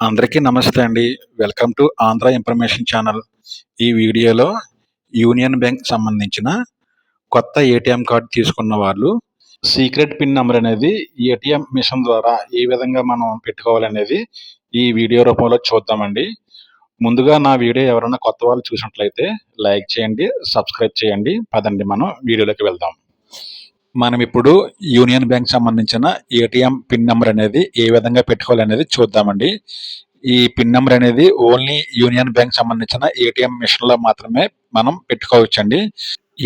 అందరికీ నమస్తే అండి. Welcome to Andhra information channel. ఈ వీడియోలో యూనియన్ బ్యాంక్ సంబంధించిన కొత్త ఏటీఎం కార్డు తీసుకున్న వాళ్ళు సీక్రెట్ పిన్ నెంబర్ అనేది ఏటీఎం మిషన్ ద్వారా ఏ విధంగా మనం పెట్టుకోవాలనేది ఈ వీడియో రూపంలో చూద్దామండి. ముందుగా నా వీడియో ఎవరైనా కొత్త వాళ్ళు చూసినట్లయితే లైక్ చేయండి సబ్స్క్రైబ్ చేయండి. పదండి మనం వీడియోలోకి వెళ్దాం. మనం ఇప్పుడు యూనియన్ బ్యాంక్ సంబంధించిన ఏటీఎం పిన్ నెంబర్ అనేది ఏ విధంగా పెట్టుకోవాలనేది చూద్దామండి. ఈ పిన్ నెంబర్ అనేది ఓన్లీ యూనియన్ బ్యాంక్ సంబంధించిన ఏటీఎం మిషన్లో మాత్రమే మనం పెట్టుకోవచ్చండి.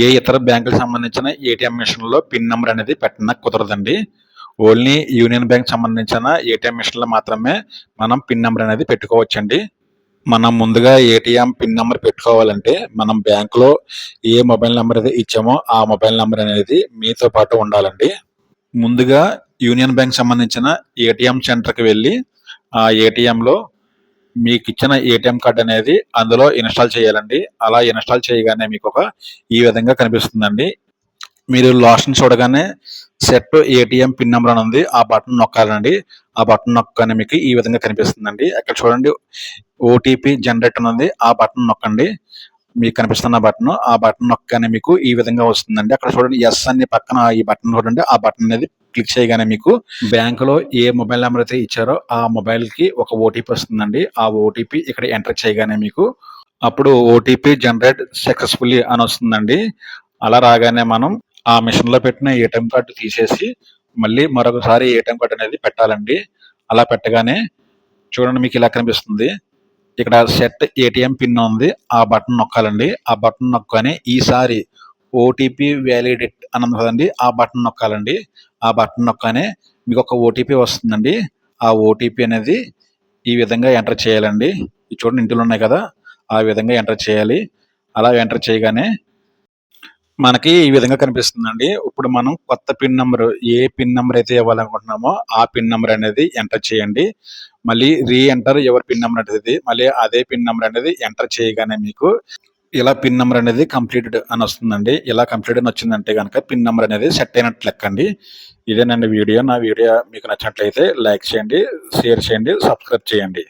ఏ ఇతర బ్యాంకులకు సంబంధించిన ఏటీఎం మిషన్లో పిన్ నెంబర్ అనేది పెట్టడం కుదరదండి. ఓన్లీ యూనియన్ బ్యాంక్ సంబంధించిన ఏటీఎం మిషన్లో మాత్రమే మనం పిన్ నెంబర్ అనేది పెట్టుకోవచ్చండి. మనం ముందుగా ఏటీఎం పిన్ నెంబర్ పెట్టుకోవాలంటే మనం బ్యాంకులో ఏ మొబైల్ నెంబర్ అయితే ఇచ్చామో ఆ మొబైల్ నెంబర్ అనేది మీతో పాటు ఉండాలండి. ముందుగా యూనియన్ బ్యాంక్ సంబంధించిన ఏటీఎం సెంటర్కి వెళ్ళి ఆ ఏటీఎంలో మీకు ఇచ్చిన ఏటీఎం కార్డ్ అనేది అందులో ఇన్స్టాల్ చేయాలండి. అలా ఇన్స్టాల్ చేయగానే మీకు ఒక ఈ విధంగా కనిపిస్తుందండి. మీరు లాస్ట్ని చూడగానే సెట్ ఏటీఎం పిన్ నెంబర్ అని ఉంది. ఆ బటన్ నొక్కాలండి. ఆ బటన్ నొక్కగానే మీకు ఈ విధంగా కనిపిస్తుందండి. అక్కడ చూడండి. ఓటీపీ జనరేట్ ఉంది ఆ బటన్ నొక్కండి. మీకు కనిపిస్తున్న బటన్ ఆ బటన్ నొక్కగానే మీకు ఈ విధంగా వస్తుందండి. అక్కడ చూడండి ఎస్ అని పక్కన ఈ బటన్ చూడండి ఆ బటన్ అనేది క్లిక్ చేయగానే మీకు బ్యాంకులో ఏ మొబైల్ నెంబర్ అయితే ఇచ్చారో ఆ మొబైల్కి ఒక ఓటీపీ వస్తుందండి. ఆ ఓటీపీ ఇక్కడ ఎంటర్ చేయగానే మీకు అప్పుడు ఓటీపీ జనరేట్ సక్సెస్ఫుల్లీ అని వస్తుందండి. అలా రాగానే మనం ఆ మిషన్లో పెట్టిన ఏటీఎం కార్డు తీసేసి మళ్ళీ మరొకసారి ఏటీఎం కార్డు అనేది పెట్టాలండి. అలా పెట్టగానే చూడండి మీకు ఇలా కనిపిస్తుంది. ఇక్కడ సెట్ ఏటీఎం పిన్ ఉంది. ఆ బటన్ నొక్కాలండి. ఆ బటన్ నొక్కని ఈసారి ఓటీపీ వ్యాలిడేట్ అని కదండి ఆ బటన్ నొక్కాలండి. ఆ బటన్ నొక్కనే మీకు ఒక ఓటీపీ వస్తుందండి. ఆ ఓటీపీ అనేది ఈ విధంగా ఎంటర్ చేయాలండి. చూడండి ఇంటిలో ఉన్నాయి కదా ఆ విధంగా ఎంటర్ చేయాలి. అలా ఎంటర్ చేయగానే మనకి ఈ విధంగా కనిపిస్తుందండి. ఇప్పుడు మనం కొత్త పిన్ నెంబర్ ఏ పిన్ నెంబర్ అయితే ఇవ్వాలనుకుంటున్నామో ఆ పిన్ నెంబర్ అనేది ఎంటర్ చేయండి. మళ్ళీ రీ ఎంటర్ ఎవరి పిన్ నెంబర్ అనేది మళ్ళీ అదే పిన్ నెంబర్ అనేది ఎంటర్ చేయగానే మీకు ఇలా పిన్ నెంబర్ అనేది కంప్లీటెడ్ అని వస్తుందండి. ఇలా కంప్లీట్ అని వచ్చిందంటే కనుక పిన్ నెంబర్ అనేది సెట్ అయినట్లు లెక్కండి. ఇదేనండి వీడియో. నా వీడియో మీకు నచ్చినట్లయితే లైక్ చేయండి షేర్ చేయండి సబ్స్క్రైబ్ చేయండి.